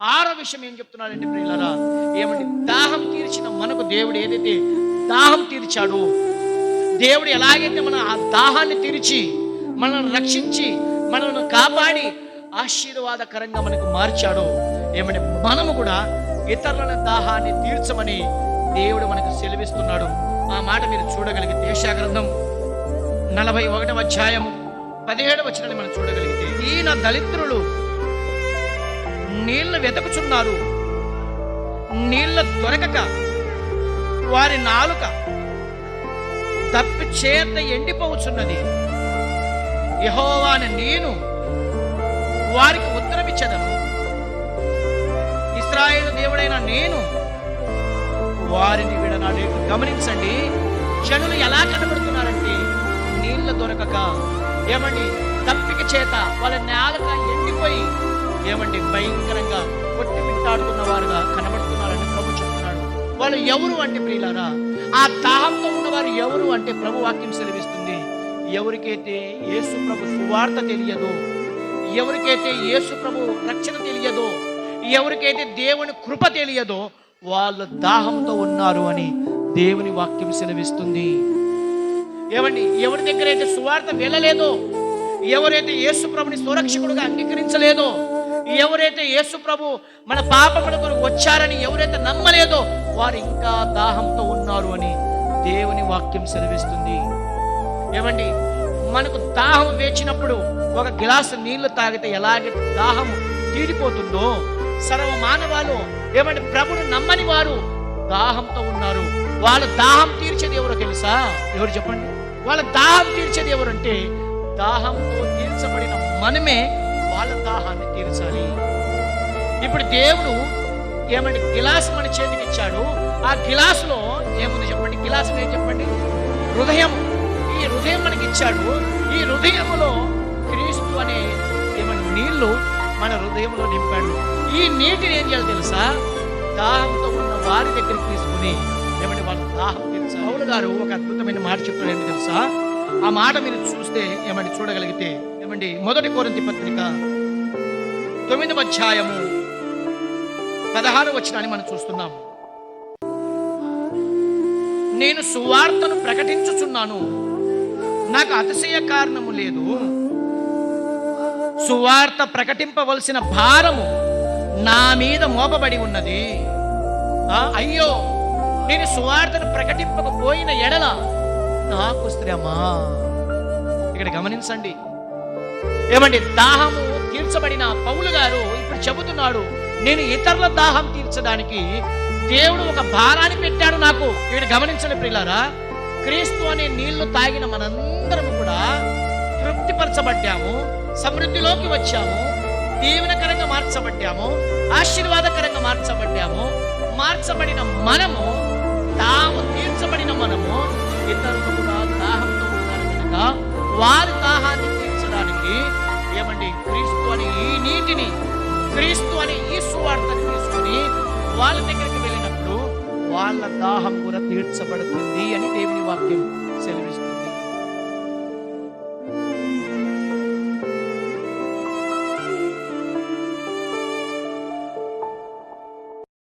ఆరో విషయం ఏం చెప్తున్నాడంటే ప్రియులరా? ఏమంటే దాహం తీర్చిన మనకు దేవుడు ఏదైతే దాహం తీర్చాడో దేవుడు ఎలాగైతే మన ఆ దాహాన్ని తీర్చి మనల్ని రక్షించి మనల్ని కాపాడి ఆశీర్వాదకరంగా మనకు మార్చాడో ఏమంటే మనము కూడా ఇతరుల దాహాన్ని తీర్చమని దేవుడు మనకు సెలవిస్తున్నాడు. ఆ మాట మీరు చూడగలిగితే దేశాగ్రంథం నలభై ఒకటవ అధ్యాయము పదిహేడవ వచనాన్ని మనం చూడగలిగితే ఈయన దళిద్రులు నీళ్ళు వెతుకుచున్నారు. నీళ్ళ దొరకక వారి నాలుక తప్పి చేత ఎండిపోవచ్చున్నది యహోవాని నేను వారికి ఉత్తరమిచ్చదను. ఇస్రాయేల్ దేవుడైన నేను వారిని విడనాడు గమనించండి. జనులు ఎలా కనబడుతున్నారంటే నీళ్ళ దొరకక ఏమండి? తప్పిక చేత వాళ్ళ నేలక ఎండిపోయి ఏమండి భయంకరంగా కొట్టి మిట్టాడుతున్న వారుగా కనబడుతున్నారని ప్రభు చెప్తున్నాడు. వాళ్ళు ఎవరు అంటే ప్రియులారా? ఆ దాహంతో ఉన్నవారు ఎవరు అంటే ప్రభు వాక్యం సెలవిస్తుంది? ఎవరికైతే యేసు ప్రభు సువార్త తెలియదో ఎవరికైతే యేసు ప్రభు రక్షణ తెలియదో ఎవరికైతే దేవుని కృప తెలియదో వాళ్ళు దాహంతో ఉన్నారు అని దేవుని వాక్యం సెలవిస్తుంది. ఏమండి ఎవరి దగ్గర అయితే సువార్త వెళ్ళలేదో ఎవరైతే యేసు ప్రభుని సురక్షకుడుగా అంగీకరించలేదో ఎవరైతే యేసు ప్రభు మన పాపముల కొరకు వచ్చారని ఎవరైతే నమ్మలేదో వారు ఇంకా దాహంతో ఉన్నారు అని దేవుని వాక్యం సెలవిస్తుంది. ఏమండి? మనకు దాహం వేచినప్పుడు ఒక గ్లాసు నీళ్ళు తాగితే ఎలాగే దాహం తీరిపోతుందో సర్వ మానవాలు ఏమంటే ప్రభుని నమ్మని వారు దాహంతో ఉన్నారు. వాళ్ళ దాహం తీర్చేది ఎవరో తెలుసా? ఎవరు చెప్పండి? వాళ్ళ దాహం తీర్చేది ఎవరంటే దాహంతో తీర్చబడిన మనమే వాళ్ళ దాహాన్ని తీర్చాలి. ఇప్పుడు దేవుడు ఏమండి గిలాస్ మన చేతికి ఇచ్చాడు. ఆ గిలాసులో ఏముంది చెప్పండి? గిలాస్ ఏం చెప్పండి. హృదయం. ఈ హృదయం మనకి ఇచ్చాడు. ఈ హృదయములో క్రీస్తు అనే ఏమని నీళ్ళు మన హృదయంలో నింపాడు. ఈ నీటిని ఏం చేయాలి తెలుసా? దాహంతో ఉన్న వారి దగ్గరికి తీసుకుని ఏమంటే వాళ్ళ దాహం తెలుసా అవును గారు ఒక అద్భుతమైన మాట చెప్తున్నాడు ఏంటి తెలుసా? ఆ మాట మీరు చూస్తే ఏమండి చూడగలిగితే ఏమండి మొదటి కోరింతి పత్రిక తొమ్మిదవ అధ్యాయము పదహారు వచ్చినాన్ని మనం చూస్తున్నాం. నేను సువార్తను ప్రకటించుచున్నాను. నాకు అతిశయ కారణము లేదు. సువార్త ప్రకటింపవలసిన భారము నా మీద మోపబడి ఉన్నది. అయ్యో నేను సువార్తను ప్రకటింపకపోయిన ఎడల నాకు శ్రమ. ఇక్కడ గమనించండి. ఏమండి దాహము తీర్చబడిన పౌలు గారు ఇప్పుడు చెబుతున్నాడు నేను ఇతరుల దాహం తీర్చడానికి దేవుడు ఒక భారాన్ని పెట్టాడు నాకు. వీడు గమనించండి ప్రియులారా క్రీస్తు అనే నీళ్ళు తాగిన మనందరం కూడా తృప్తిపరచబడ్డాము సమృద్ధిలోకి వచ్చాము దీవెనకరంగా మార్చబడ్డాము ఆశీర్వాదకరంగా మార్చబడ్డాము మార్చబడిన మనము తాము తీర్చబడిన మనము ఇతరులు కూడా దాహంతో ఉన్నారు కనుక నీటిని క్రీస్తు అనే ఈ సువార్తను తీసుకొని వాళ్ళ దగ్గరికి వెళ్ళినప్పుడు వాళ్ళ దాహం కూడా తీర్చబడుతుంది అని దేవుని వాక్యం సెలవిస్తుంది.